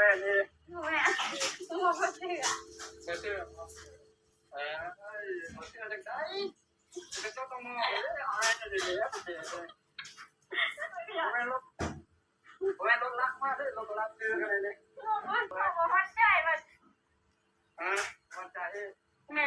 แม่นี่แม่กูบอกว่าเสือเสื้อเสื้อเอ้ยเสื้อจังไดจะต้องต้องมองเลยอะไรจะดีเลยแม่ลบแม่ลบรักมากเลยลบรักเจอกันเลยบอกว่าบอกว่าใช่มันอะมันใจแม่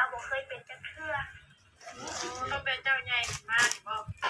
แบบเราบ่เคยเป็นจักเทื่อต้องเป็นเจ้าใหญ่มากบอก